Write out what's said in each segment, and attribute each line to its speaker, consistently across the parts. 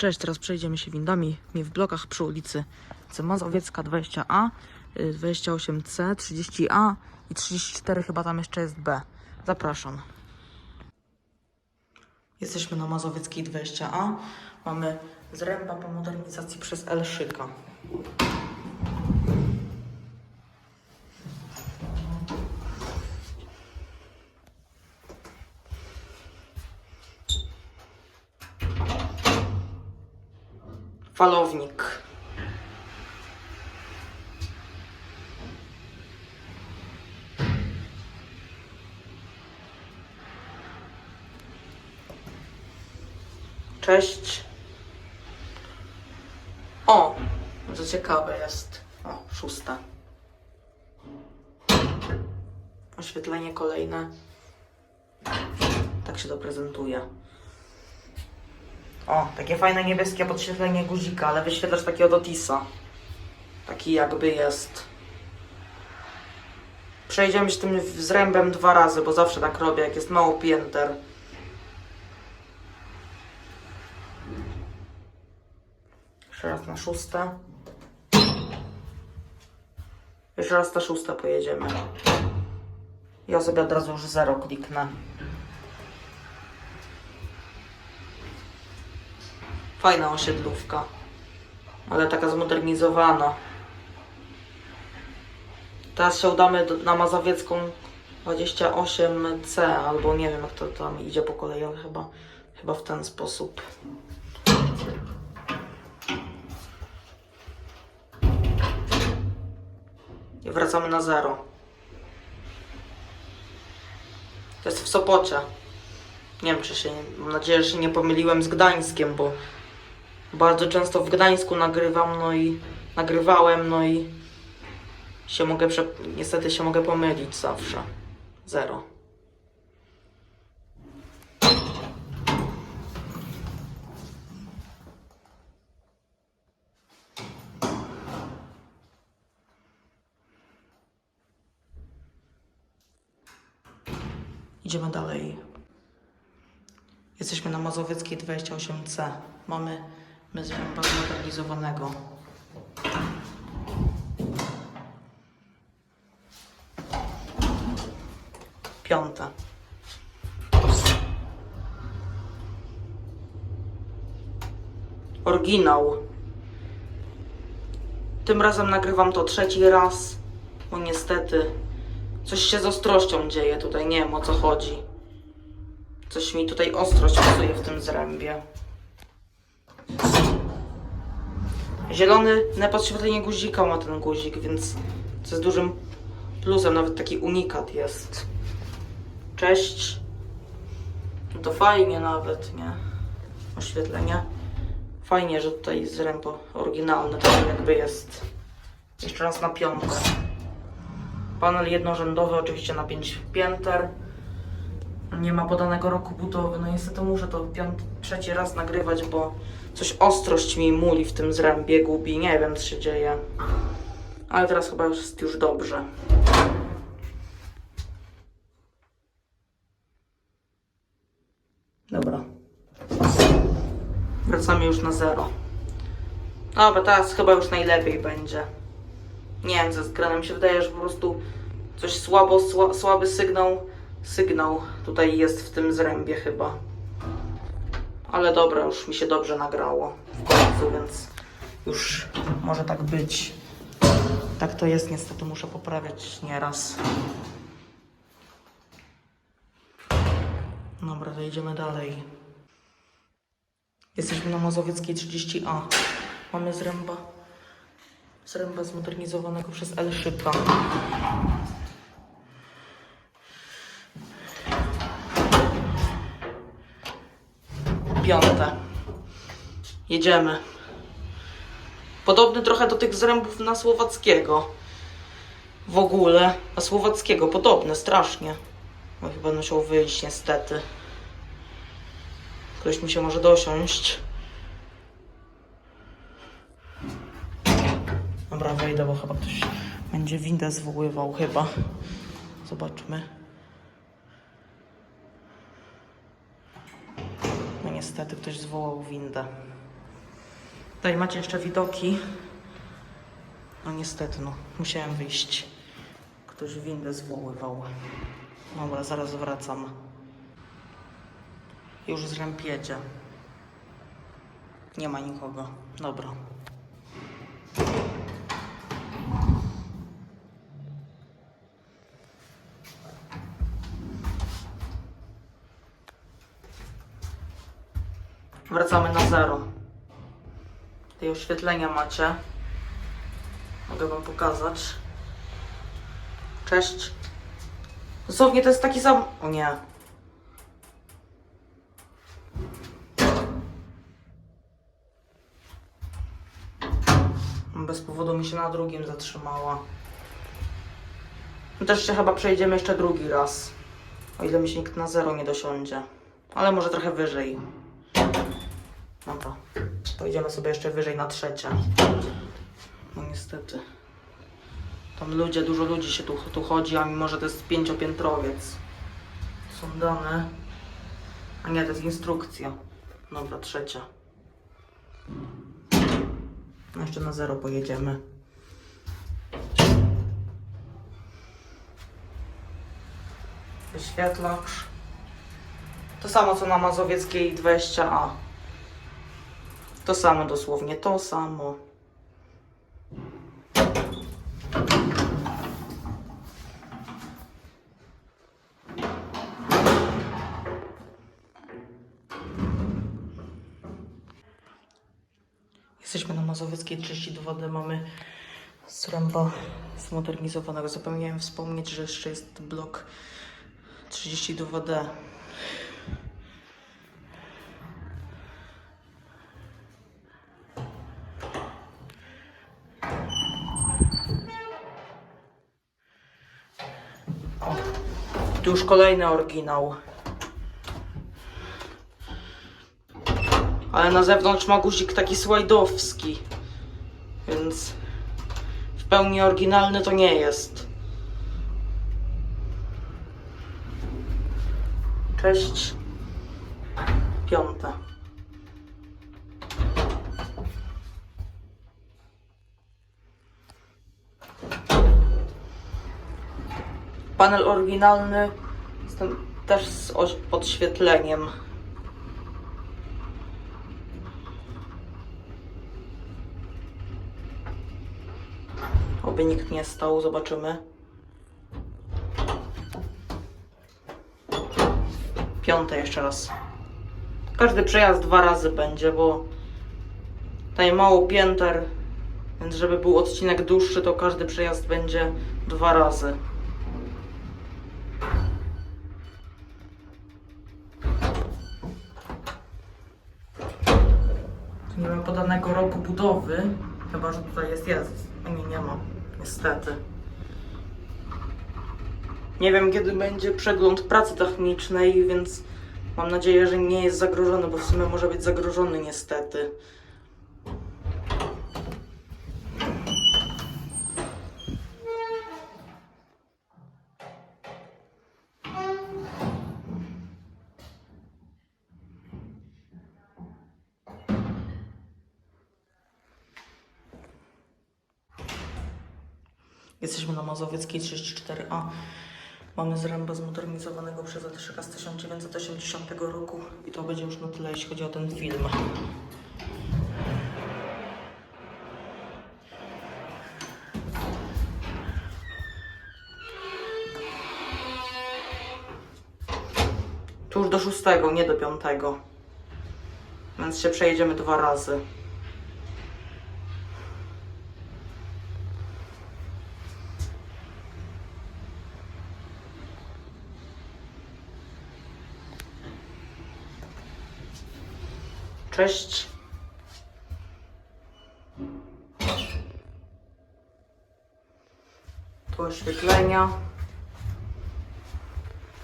Speaker 1: Cześć, teraz przejdziemy się windami. Mi w blokach przy ulicy. Mazowiecka 20A, y, 28C, 30A i 34 chyba tam jeszcze jest B. Zapraszam. Jesteśmy na Mazowieckiej 20A. Mamy zręba po modernizacji przez Elszyka. Falownik. Cześć. O, to ciekawe jest. O, szósta. Oświetlenie kolejne. Tak się to prezentuje. O, takie fajne niebieskie podświetlenie guzika, ale wyświetlacz takiego Dotisa. Taki jakby jest. Przejdziemy się tym zrębem dwa razy, bo zawsze tak robię, jak jest mało pięter. Jeszcze raz na szóste. Jeszcze raz na szóste pojedziemy. Ja sobie od razu już zero kliknę. Fajna osiedlówka, ale taka zmodernizowana. Teraz się udamy na Mazowiecką 28C, albo nie wiem jak to tam idzie po kolei, ale chyba, chyba w ten sposób. I wracamy na zero. To jest w Sopocie. Nie wiem, czy się. Mam nadzieję, że się nie pomyliłem z Gdańskiem, bo bardzo często w Gdańsku nagrywam, no i nagrywałem, no i się mogę, prze... niestety się mogę pomylić zawsze. Zero. Idziemy dalej. Jesteśmy na Mazowieckiej 28C. Mamy mezręba zmodernizowanego. Piąte. Oryginał. Tym razem nagrywam to trzeci raz, bo niestety coś się z ostrością dzieje tutaj, nie wiem o co chodzi. Coś mi tutaj ostrość psuje w tym zrębie. Zielony na podświetlenie guzika ma ten guzik, więc co jest dużym plusem, nawet taki unikat jest. Cześć. No to fajnie nawet, nie? Oświetlenie. Fajnie, że tutaj zrębo oryginalne, tak jakby jest. Jeszcze raz na piątkę. Panel jednorzędowy, oczywiście na 5 pięter. Nie ma podanego roku budowy. No niestety muszę to piąt, trzeci raz nagrywać, bo coś ostrość mi muli w tym zrębie, gubi. Nie wiem, co się dzieje. Ale teraz chyba jest już dobrze. Dobra. Wracamy już na zero. Dobra, teraz chyba już najlepiej będzie. Nie wiem, co z granem się wydaje, że po prostu coś słabo, sła, słaby sygnał, sygnał tutaj jest w tym zrębie chyba. Ale dobra, już mi się dobrze nagrało w końcu, więc już może tak być. Tak to jest, niestety muszę poprawiać nieraz. Dobra, to idziemy dalej. Jesteśmy na Mazowieckiej 30A. Mamy zręba, zręba zmodernizowanego przez Elszyka. Piąte. Jedziemy. Podobny trochę do tych zrębów na Słowackiego. W ogóle. Na Słowackiego. Podobne, strasznie. No chyba musiał wyjść niestety. Ktoś mi się może dosiąść. Dobra, wejdę, bo chyba ktoś będzie windę zwoływał chyba. Zobaczmy. Niestety ktoś zwołał windę. Tutaj macie jeszcze widoki. No niestety, no. Musiałem wyjść. Ktoś windę zwoływał. Dobra, zaraz wracam. Już z. Nie ma nikogo. Dobra. Wracamy na zero. Oświetlenia macie. Mogę wam pokazać. Cześć. Dosłownie to jest taki sam... O nie. Bez powodu mi się na drugim zatrzymała. My Też się chyba przejdziemy jeszcze drugi raz. O ile mi się nikt na zero nie dosiądzie. Ale może trochę wyżej. Dobra. Pojedziemy sobie jeszcze wyżej na trzecie. No niestety. Tam ludzie, dużo ludzi się tu, tu chodzi, a mimo, że to jest pięciopiętrowiec. Są dane. A nie, to jest instrukcja. Dobra, trzecia. No jeszcze na zero pojedziemy. Wyświetlacz. To samo co na Mazowieckiej 20A. To samo dosłownie, to samo. Jesteśmy na Mazowieckiej 32D, mamy sręba zmodernizowanego. Zapomniałem wspomnieć, że jeszcze jest blok 32D. Tu już kolejny oryginał. Ale na zewnątrz ma guzik taki słajdowski. Więc w pełni oryginalny to nie jest. Cześć. Piąte. Panel oryginalny tym, też z podświetleniem. Oby nikt nie stał, zobaczymy. Piąte jeszcze raz. Każdy przejazd dwa razy będzie, bo tutaj mało pięter, więc żeby był odcinek dłuższy, to każdy przejazd będzie dwa razy. Podanego roku budowy, chyba że tutaj jest, jest. Nie, nie ma, niestety. Nie wiem, kiedy będzie przegląd pracy technicznej, więc mam nadzieję, że nie jest zagrożony, bo w sumie może być zagrożony niestety. Jesteśmy na Mazowieckiej 34A. Mamy zręba zmodernizowanego przez Atrzyka z 1980 roku i to będzie już na tyle, jeśli chodzi o ten film. Tu już do szóstego, nie do piątego. Więc się przejedziemy dwa razy. Cześć. Tu oświetlenia.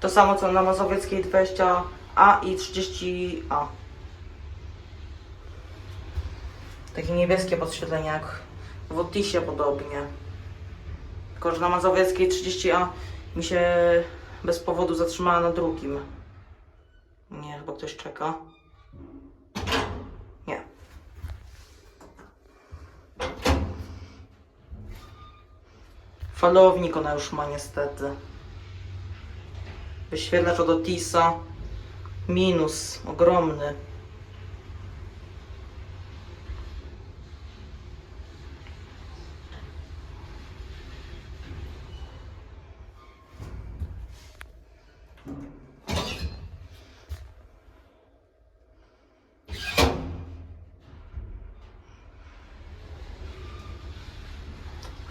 Speaker 1: To samo co na Mazowieckiej 20A i 30A. Takie niebieskie podświetlenia jak w Otisie podobnie. Tylko, że na Mazowieckiej 30A mi się bez powodu zatrzymała na drugim. Nie, chyba ktoś czeka. Falownik ona już ma niestety. Wyświetlacz od Otisa. Minus, ogromny.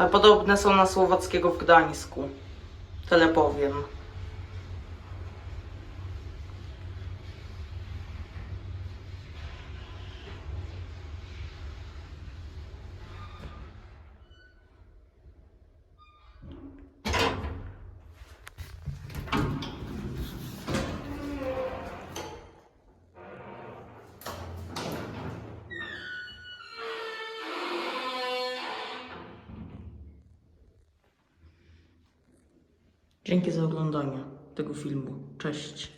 Speaker 1: Podobne są na Słowackiego w Gdańsku. Tyle powiem. Dzięki za oglądanie tego filmu. Cześć.